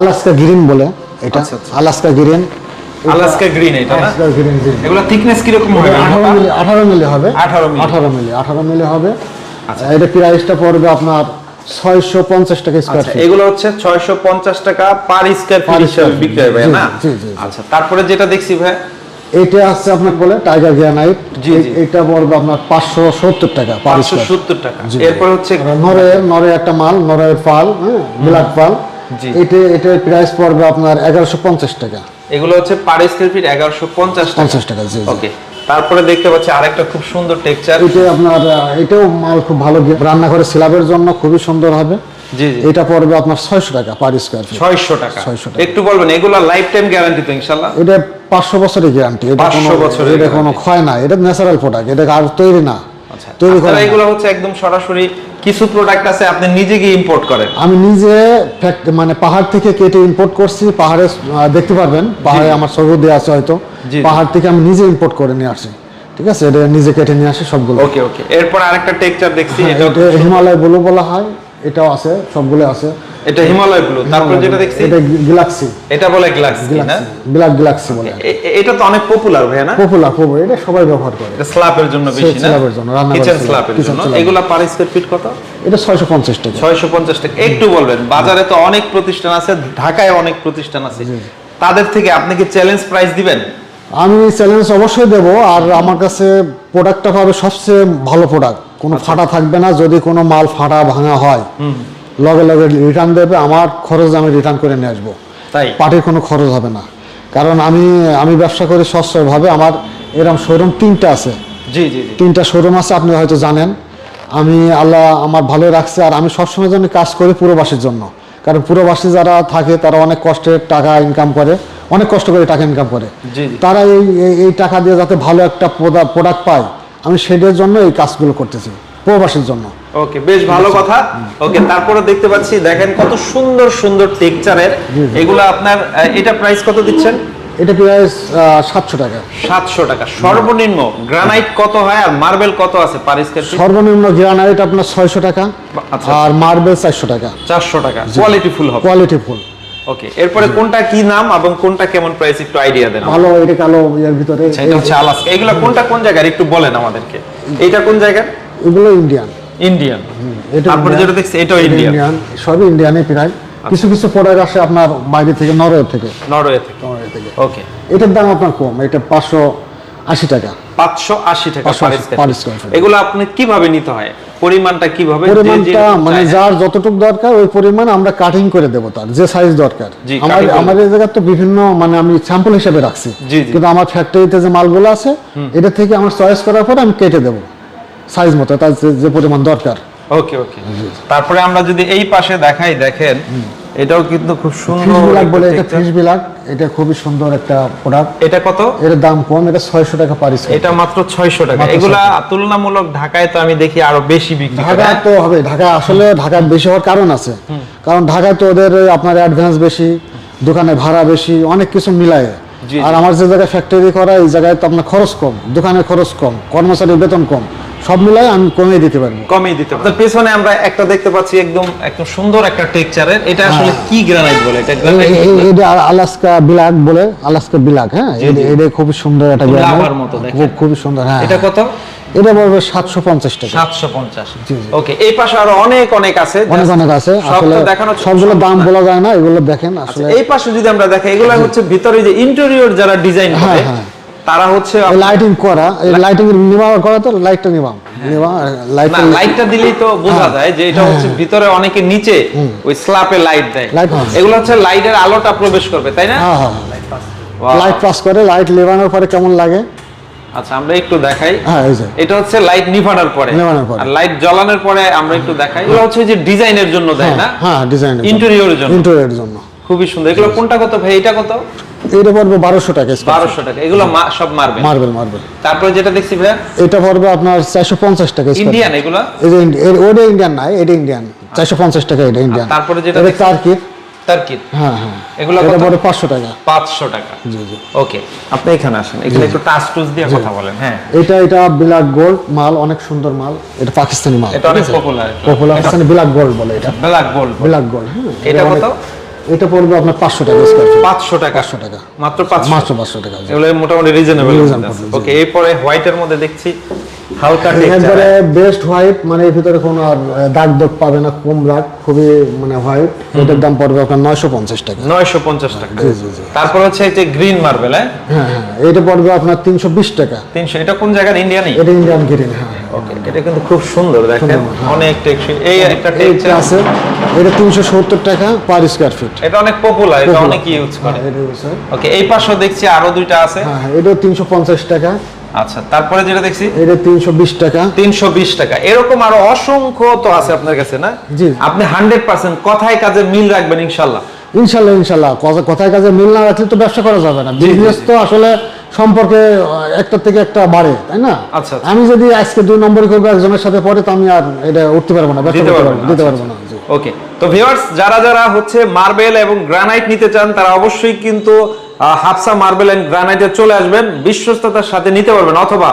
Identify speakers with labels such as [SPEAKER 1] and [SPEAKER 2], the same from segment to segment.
[SPEAKER 1] Alaska green বলে এটা।
[SPEAKER 2] আচ্ছা, আচ্ছা।
[SPEAKER 1] Alaska green.
[SPEAKER 2] আলাস্কা গ্রিন এটা না?
[SPEAKER 1] Alaska green green.
[SPEAKER 2] এগুলো থিকনেস কীরকম হবে?
[SPEAKER 1] আঠারো মিলি আঠারো মিলি হবে।
[SPEAKER 2] 18 মিলি।
[SPEAKER 1] আঠারো মিলি আঠারো মিলি হবে।
[SPEAKER 2] আচ্ছা।
[SPEAKER 1] এটা প্রাইসটা পড়বে আপনার ছয়শো পঞ্চাশ টাকা স্কোয়ার
[SPEAKER 2] আচ্ছা
[SPEAKER 1] ফিট
[SPEAKER 2] এগুলো হচ্ছে 650 টাকা পার স্কয়ার ফিট হিসেবে বিক্রি হয় না?
[SPEAKER 1] জি, জি, জি।
[SPEAKER 2] আচ্ছা তারপরে যেটা দেখছি ভাই।
[SPEAKER 1] এটা আছে আপনার বলে? টাইগার গ্রানাইট
[SPEAKER 2] জি, জি।
[SPEAKER 1] এটা পড়বে আপনার পাঁচশো সত্তর টাকা পার স্কোয়ার
[SPEAKER 2] 570 টাকা। এরপর হচ্ছে
[SPEAKER 1] নরে নরে একটা মাল নরের পাল হ্যাঁ ব্ল্যাক পাল। এটা এটার প্রাইস পড়বে আপনার এগারোশো পঞ্চাশ টাকা।
[SPEAKER 2] এগুলো হচ্ছে পার স্কয়ার ফিট 1150 টাকা।
[SPEAKER 1] পঞ্চাশ টাকা জি।
[SPEAKER 2] ওকে তারপরে দেখতে পাচ্ছি আরেকটা খুব সুন্দর টেক্সচার
[SPEAKER 1] এটা আপনার এটাও মাল খুব ভালো রান্নাঘরের স্ল্যাবের জন্য খুবই সুন্দর হবে।
[SPEAKER 2] জি জি।
[SPEAKER 1] এটা পড়বে আপনার ছয়শো টাকা পার স্কোয়ার ফিট
[SPEAKER 2] 600 টাকা।
[SPEAKER 1] 600 টাকা।
[SPEAKER 2] একটু বলবেন এগুলো লাইফ টাইম গ্যারান্টি তো ইনশাআল্লাহ?
[SPEAKER 1] এটা পাঁচশো বছরের গ্যারান্টি এটা
[SPEAKER 2] 500
[SPEAKER 1] কোনো
[SPEAKER 2] বছরের
[SPEAKER 1] এটা কোনো ক্ষয় না। এটা ন্যাচারাল প্রোডাক্ট এটা আর তৈরি না।
[SPEAKER 2] আচ্ছা।
[SPEAKER 1] তৈরি করে
[SPEAKER 2] আপনারা
[SPEAKER 1] না।
[SPEAKER 2] এগুলো হচ্ছে একদম সরাসরি কিছু প্রোডাক্ট আছে আপনি নিজে গিয়ে ইম্পোর্ট করেন।
[SPEAKER 1] আমি নিজে মানে পাহাড় থেকে কেটে ইম্পোর্ট করছি পাহাড়ে দেখতে পারবেন পাহাড়ে আমার ছবি দেওয়া আছে হয়তো। পাহাড় থেকে আমি নিজে ইম্পোর্ট করে নিয়ে আসি ঠিক আছে? এটা নিজে কেটে নিয়ে আসি সবগুলো।
[SPEAKER 2] ওকে ওকে এরপর আরেকটা টেক্সচার দেখছি
[SPEAKER 1] হ্যাঁ,
[SPEAKER 2] এটা
[SPEAKER 1] হিমালয় ব্লু বলা হয় এটাও আছে সবগুলো আছে।
[SPEAKER 2] এটা হিমালয় ব্লু তারপর যেটা দেখছি
[SPEAKER 1] এটা গ্যালাক্সি
[SPEAKER 2] এটা বলে গ্লাস না?
[SPEAKER 1] গ্যালাক্সি ব্ল্যাক গ্যালাক্সি বলে।
[SPEAKER 2] এটা তো অনেক পপুলার ভাই না?
[SPEAKER 1] পপুলার পপুলার এটা সবাই ব্যবহার করে।
[SPEAKER 2] এটা স্ল্যাবের জন্য বেশি না?
[SPEAKER 1] স্ল্যাবের জন্য, রান্নাঘর
[SPEAKER 2] কিচেন
[SPEAKER 1] স্ল্যাব,
[SPEAKER 2] স্ল্যাবের জন্য। এগুলা পার স্কয়ার ফিট কত?
[SPEAKER 1] এটা ছয়শো পঞ্চাশ টাকা।
[SPEAKER 2] 650 টাকা। একটু বলবেন বাজারে তো অনেক প্রতিষ্ঠান আছে ঢাকায় অনেক প্রতিষ্ঠান আছে। তাদের থেকে আপনি কি চ্যালেঞ্জ প্রাইস দিবেন?
[SPEAKER 1] আমি চ্যালেঞ্জ অবশ্যই দেবো আর আমার কাছে প্রোডাক্টটা পাবে সবচেয়ে ভালো প্রোডাক্ট কোনো
[SPEAKER 2] আচ্ছা।
[SPEAKER 1] ফাটা থাকবে না যদি কোনো মাল ফাটা ভাঙা হয়। লগে লগে রিটার্ন দেবে আমার খরচ আমি রিটার্ন করে নিয়ে আসব।
[SPEAKER 2] তাই?
[SPEAKER 1] পার্টির কোনো খরচ হবে না। কারণ আমি আমি ব্যবসা করি সচ্ছলভাবে আমার এরকম শোরুম তিনটা আছে।
[SPEAKER 2] জি জি
[SPEAKER 1] তিনটা শোরুম আছে আপনি হয়তো জানেন। আমি আল্লাহ আমার ভালো রাখছে আর আমি সবসময় জন্য কাজ করি পুরোবাসীর জন্য। কারণ পুরোবাসী যারা থাকে তারা অনেক কষ্টের টাকা ইনকাম করে অনেক কষ্ট করে টাকা ইনকাম করে। তারা এই এই- এই টাকা দিয়ে যাতে ভালো একটা প্রোডাক্ট পায় আমি সেটার জন্য এই কাজগুলো করতেছি। প্রবাসীর জন্য।
[SPEAKER 2] ওকে বেশ ভালো কথা। ওকে তারপরে দেখতে পাচ্ছি দেখেন কত সুন্দর সুন্দর টেক্সচারের এগুলো আপনার এটা প্রাইস কত দিচ্ছেন?
[SPEAKER 1] এটা প্রাইস সাতশো টাকা।
[SPEAKER 2] সাতশো টাকা। সর্বনিম্ন গ্রানাইট কত হয় আর মার্বেল কত আছে পার স্কয়ার
[SPEAKER 1] সর্বনিম্ন গ্রানাইট আপনার ছয়শো টাকা
[SPEAKER 2] আচ্ছা।
[SPEAKER 1] আর মার্বেল চারশো টাকা।
[SPEAKER 2] চারশো টাকা। কোয়ালিটি ফুল হবে।
[SPEAKER 1] কোয়ালিটি ফুল
[SPEAKER 2] ওকে এরপরে কোনটা কি নাম এবং কোনটা কেমন প্রাইস একটু আইডিয়া দেন
[SPEAKER 1] ভালো এটা কালো এর ভিতরে।
[SPEAKER 2] আচ্ছা, এটা হচ্ছে আলাস্কা। এগুলো কোনটা কোন জায়গার? একটু বলেন আমাদেরকে। এটা কোন জায়গার?
[SPEAKER 1] এগুলো ইন্ডিয়ান
[SPEAKER 2] ইন্ডিয়ান তারপরে যেটা দেখছি এটাও ইন্ডিয়ান
[SPEAKER 1] ইন্ডিয়ান সবই ইন্ডিয়ানই প্রায়। কিছু কিছু প্রোডাক্ট আসে আপনার বাইরে থেকে নরওয়ে থেকে।
[SPEAKER 2] নরওয়ে থেকে।
[SPEAKER 1] নরওয়ে থেকে।
[SPEAKER 2] ওকে
[SPEAKER 1] এটার দাম আপনার কম এটা পাঁচশো আশি টাকা।
[SPEAKER 2] পাঁচশো আশি টাকা
[SPEAKER 1] 580
[SPEAKER 2] per
[SPEAKER 1] per
[SPEAKER 2] square
[SPEAKER 1] square
[SPEAKER 2] feet
[SPEAKER 1] feet।
[SPEAKER 2] এগুলো আপনি কীভাবে নিতে হয়? পরিমাণটা কীভাবে?
[SPEAKER 1] পরিমাণটা মানে যার যতটুকু দরকার ওই পরিমাণ আমরা কাটিং করে দেবো তার যে সাইজ দরকার। আমাদের জায়গায় তো বিভিন্ন মানে আমি স্যাম্পল হিসেবে রাখছি। কিন্তু আমার ফ্যাক্টরিতে যে মালগুলো আছে এটা থেকে আমার চয়েস করার পর আমি কেটে দেবো। সাইজ মতো তার যে- পরিমাণ দরকার।
[SPEAKER 2] ওকে ওকে। তারপরে আমরা যদি এই পাশে দেখাই দেখেন এটাও কিন্তু খুব সুন্দর
[SPEAKER 1] বিলাক বলে এটা ফিশ বিলাক এটা খুবই সুন্দর একটা প্রোডাক্ট
[SPEAKER 2] এটা কত?
[SPEAKER 1] এর দাম কম এটা ছয়শো টাকা পারিস
[SPEAKER 2] এটা মাত্র ছয়শো টাকা। এগুলা তুলনামূলক ঢাকায় তো আমি দেখি আরও বেশি বিক্রি করে।
[SPEAKER 1] ঢাকা তো হবে ঢাকা আসলে ঢাকার বেশি হওয়ার কারণ আছে। কারণ ঢাকায় তো ওদের আপনার অ্যাডভান্স বেশি দোকানে ভাড়া বেশি অনেক কিছু মিলায়। আর আমার যে জায়গায় ফ্যাক্টরি করা এই জায়গায় তো আপনার খরচ কম দোকানে খরচ কম কর্মচারীর বেতন কম। সব মিলাই আমি কমিয়ে দিতে পারব।
[SPEAKER 2] কমই দিতে পারবে। পেছনে আমরা একটা দেখতে পাচ্ছি একদম একদম সুন্দর একটা টেক্সচারের এটা আসলে কি গ্রানাইট বলে? এটা গ্রানাইট
[SPEAKER 1] এটা আলাস্কা বিলাক বলে আলাস্কা বিলাক হ্যাঁ? এটা খুব সুন্দর একটা granite।
[SPEAKER 2] লাভার মতো দেখেন।
[SPEAKER 1] খুব সুন্দর হ্যাঁ।
[SPEAKER 2] এটা কত?
[SPEAKER 1] এটা বলব সাতশো পঞ্চাশ টাকা।
[SPEAKER 2] সাতশো পঞ্চাশ। ওকে এই পাশে আরও অনেক অনেক আছে।
[SPEAKER 1] অনেক অনেক আছে।
[SPEAKER 2] সব
[SPEAKER 1] আসলে
[SPEAKER 2] দেখানো
[SPEAKER 1] সবগুলো দাম বলা যায় না এগুলো দেখেন
[SPEAKER 2] আচ্ছা,
[SPEAKER 1] আসলে
[SPEAKER 2] এই পাশে যদি আমরা দেখি এগুলো হচ্ছে ভিতরে যে ইন্টেরিয়র যারা ডিজাইন করে
[SPEAKER 1] হ্যাঁ, হ্যাঁ।
[SPEAKER 2] তারা হচ্ছে
[SPEAKER 1] লাইটিং করা এই লাইটিং করা তো লাইটটা
[SPEAKER 2] লাইটটা দিলেই তো বোঝা যায় যে এটা হচ্ছে ভিতরে অনেকে নিচে ওই স্ল্যাপে লাইট দেয়।
[SPEAKER 1] হ্যাঁ।
[SPEAKER 2] এগুলো হচ্ছে লাইটের আলোটা প্রবেশ করবে তাই না?
[SPEAKER 1] হ্যাঁ হ্যাঁ। Light pass. করে লাইট লেবানোর পরে কেমন লাগে?
[SPEAKER 2] আচ্ছা আমরা একটু দেখাই।
[SPEAKER 1] হ্যাঁ এই যে।
[SPEAKER 2] এটা হচ্ছে লাইট নিভানোর পরে। আর লাইট জ্বালানোর পরে আমরা একটু দেখাই। এগুলো হচ্ছে যে ডিজাইনের জন্য দেয় না?
[SPEAKER 1] হ্যাঁ ডিজাইন
[SPEAKER 2] ইন্টেরিয়রের জন্য।
[SPEAKER 1] ইন্টেরিয়রের জন্য।
[SPEAKER 2] খুবই সুন্দর। এগুলো কোনটা কত ভাই? এটা কত?
[SPEAKER 1] এটা পড়বে বারোশো টাকা
[SPEAKER 2] বারোশো টাকা। এগুলো সব মারবে
[SPEAKER 1] মার্বেল মার্বেল
[SPEAKER 2] তারপরে যেটা দেখছি ভাইয়া?
[SPEAKER 1] এটা পড়বে আপনার চারশো পঞ্চাশ টাকা
[SPEAKER 2] ইন্ডিয়ান এগুলো?
[SPEAKER 1] ওটা ইন্ডিয়ান নাই এটা ইন্ডিয়ান চারশো পঞ্চাশ টাকা এটা ইন্ডিয়ান
[SPEAKER 2] তারপরে যেটা
[SPEAKER 1] টার্কির
[SPEAKER 2] টার্কির
[SPEAKER 1] হ্যাঁ হ্যাঁ।
[SPEAKER 2] এগুলো কত?
[SPEAKER 1] টাকা।
[SPEAKER 2] পাঁচশো টাকা।
[SPEAKER 1] জি জি।
[SPEAKER 2] ওকে আপনি এখানে আসেন। এখানে একটু টাচ টুচ দিয়ে কথা বলেন হ্যাঁ।
[SPEAKER 1] এটা এটা ব্ল্যাক গোল্ড মাল অনেক সুন্দর মাল। এটা পাকিস্তানি মাল
[SPEAKER 2] এটা অনেক popular
[SPEAKER 1] popular Pakistani black gold বলে এটা।
[SPEAKER 2] ব্ল্যাক গোল্ড
[SPEAKER 1] ব্ল্যাক গোল্ড
[SPEAKER 2] এটা কত?
[SPEAKER 1] এটা পড়বে আপনার পাঁচশো টাকা স্কোয়ার ফিট
[SPEAKER 2] পাঁচশো টাকা।
[SPEAKER 1] পাঁচশো টাকা।
[SPEAKER 2] মাত্র পাঁচশো।
[SPEAKER 1] পাঁচশো টাকা
[SPEAKER 2] এগুলো মোটামুটি রিজনেবল ওকে এরপরে হোয়াইটের মধ্যে দেখছি হালকা
[SPEAKER 1] একবারে বেস্ট হোয়াইট মানে এর ভিতরে কোনো দাগ দাগ পাবে না কম দাগ খুবই মানে হোয়াইট এটার দাম পড়বে আপনার নয়শো পঞ্চাশ টাকা।
[SPEAKER 2] নয়শো পঞ্চাশ টাকা।
[SPEAKER 1] জি, জি, জি।
[SPEAKER 2] তারপর হচ্ছে এই যে গ্রিন মার্বেল হ্যাঁ?
[SPEAKER 1] হ্যাঁ হ্যাঁ এটা পড়বে আপনার তিনশো বিশ টাকা।
[SPEAKER 2] তিনশো এটা কোন জায়গার? ইন্ডিয়ানই
[SPEAKER 1] এটা ইন্ডিয়ান গ্রিন হ্যাঁ হ্যাঁ।
[SPEAKER 2] ওকে এটা কিন্তু খুব সুন্দর দেখেন।
[SPEAKER 1] হ্যাঁ।
[SPEAKER 2] অনেক টেকসই এই একটা
[SPEAKER 1] এইটা আছে এটা তিনশো সত্তর টাকা পার স্কোয়ার ফিট
[SPEAKER 2] এটা অনেক পপুলার এটা অনেক ইউজ করে। ওকে এই পাশেও দেখছি আরও দুইটা আছে।
[SPEAKER 1] হ্যাঁ হ্যাঁ এটা তিনশো পঞ্চাশ টাকা।
[SPEAKER 2] আচ্ছা তারপরে যেটা দেখছি?
[SPEAKER 1] এটা তিনশো বিশ টাকা।
[SPEAKER 2] তিনশো বিশ টাকা। এরকম আরও অসংখ্য তো আছে আপনার কাছে না?
[SPEAKER 1] জি।
[SPEAKER 2] আপনি হান্ড্রেড পার্সেন্ট কথায় কাজে মিল রাখবেন ইনশাল্লাহ।
[SPEAKER 1] ইনশাল্লাহ কথা- কথায় কাজে মিল না রাখলে তো ব্যবসা করা যাবে না। বিজনেস তো আসলে সম্পর্কে একটা থেকে একটা বাড়ে তাই না?
[SPEAKER 2] আচ্ছা, আচ্ছা।
[SPEAKER 1] আমি যদি আজকে দুই নম্বরই করব একজনের সাথে পরে তো আমি আর এটা উঠতে পারব না ব্যবসা
[SPEAKER 2] দিতে
[SPEAKER 1] করতে পারব
[SPEAKER 2] না,
[SPEAKER 1] দিতে
[SPEAKER 2] আচ্ছা,
[SPEAKER 1] পারব না। জি।
[SPEAKER 2] ওকে তো ভিউয়ার্স যারা যারা হচ্ছে মার্বেল এবং গ্রানাইট নিতে চান তারা অবশ্যই কিন্তু হাফসা মার্বেল এন্ড গ্রানাইটে চলে আসবেন। বিশ্বস্ততার সাথে নিতে পারবেন অথবা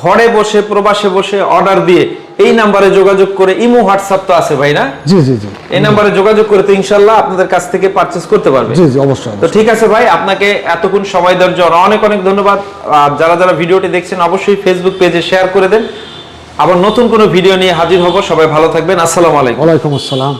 [SPEAKER 2] ঘরে বসে প্রবাসে বসে অর্ডার দিয়ে এই নাম্বারে যোগাযোগ করে ইমো হোয়াটসঅ্যাপ তো আছে ভাই না?
[SPEAKER 1] জি জি জি।
[SPEAKER 2] এই নাম্বারে যোগাযোগ করে তো ইনশাল্লাহ আপনাদের কাছ থেকে পারচেস করতে পারবে।
[SPEAKER 1] জি জি অবশ্যই
[SPEAKER 2] তো ঠিক আছে ভাই আপনাকে এতক্ষণ সময় দেওয়ার জন্য অনেক অনেক ধন্যবাদ। আর যারা যারা ভিডিওটি দেখছেন অবশ্যই ফেসবুক পেজে শেয়ার করে দেন। আবার নতুন কোনো ভিডিও নিয়ে হাজির হব। সবাই ভালো থাকবেন। আসসালামু আলাইকুম।
[SPEAKER 1] ওয়ালাইকুম আসসালাম।